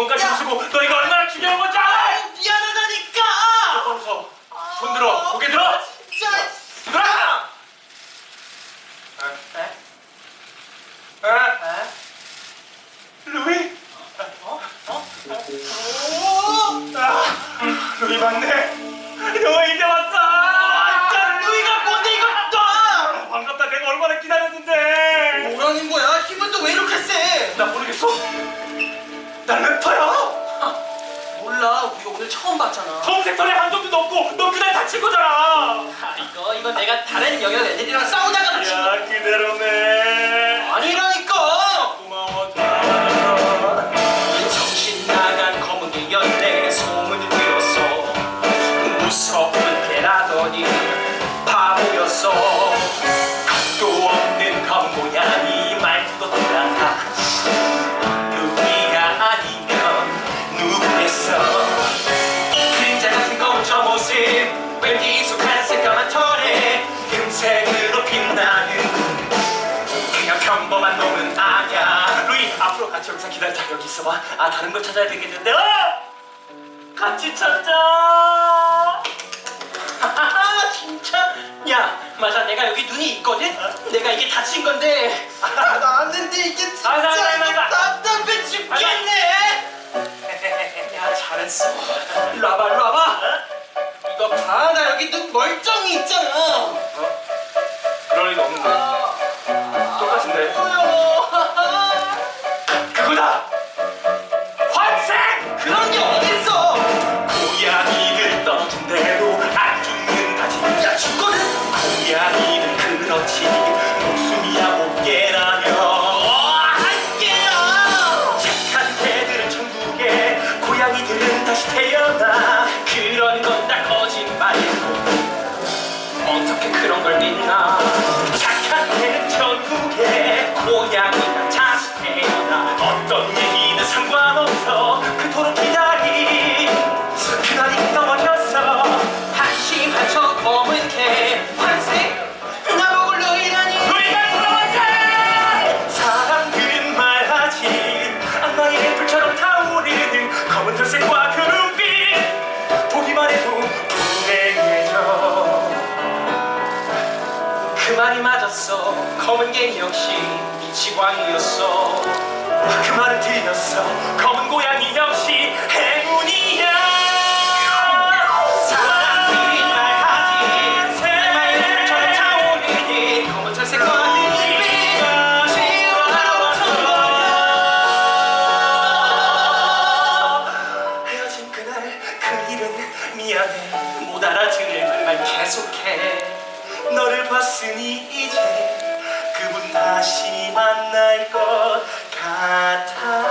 돈까지 야. 부수고 너희가 얼마나 중요한 건지 알아? 미안하다니까! 어서 손 들어 어. 고개 들어 진짜! 들어! 아. 에? 에? 에? 루이? 어? 어? 어? 아, 루이 맞네 너 이제 왔어 완전 루이가 뭔데 이거 또! 반갑다 내가 얼마나 기다렸는데 뭐라는 거야? 힘은 또 왜 이렇게 세? 나 모르겠어 우리가 오늘 처음 봤잖아. 검색터에 한 점도 없고 너 그날 다친 거잖아 아, 이거 이거 내가 다른 영역 애들이랑 싸 여기서 기다리자 여기 있어봐. 아 다른 걸 찾아야 되겠는데. 어! 같이 찾자 아 진짜? 야 맞아. 내가 여기 눈이 있거든? 내가 이게 다친 건데. 아, 나는데 이게 진짜 아, 나, 나, 나, 나. 답답해 죽겠네! 야 잘했어. 일로 와봐 일로 와봐. 이거 봐나 여기 눈 멀쩡히 있잖아 거다. 환생! 그런 게 어딨어? 고양이들 떨어진 대로 안 죽는다지 야 죽거든. 고양이는 그렇지. 목숨이야 못개라며 안개야. 착한 개들은 천국에 고양이들은 다시 태어나. 그런 건 다 거짓말이고. 어떻게 그런 걸 믿나? 착한 개는 천국에 고양이가 다시 태어나 눈빛 보기만 해도 불행해져 그 말이 맞았어. 검은 개 역시 미치광이였어. 그 말은 틀렸어. 검은 고양이 역시 행운이야. 헤어진 그날 그 일은 미안해. 못 알아들을 말만 계속해. 너를 봤으니 이제 그분 다시 만날 것 같아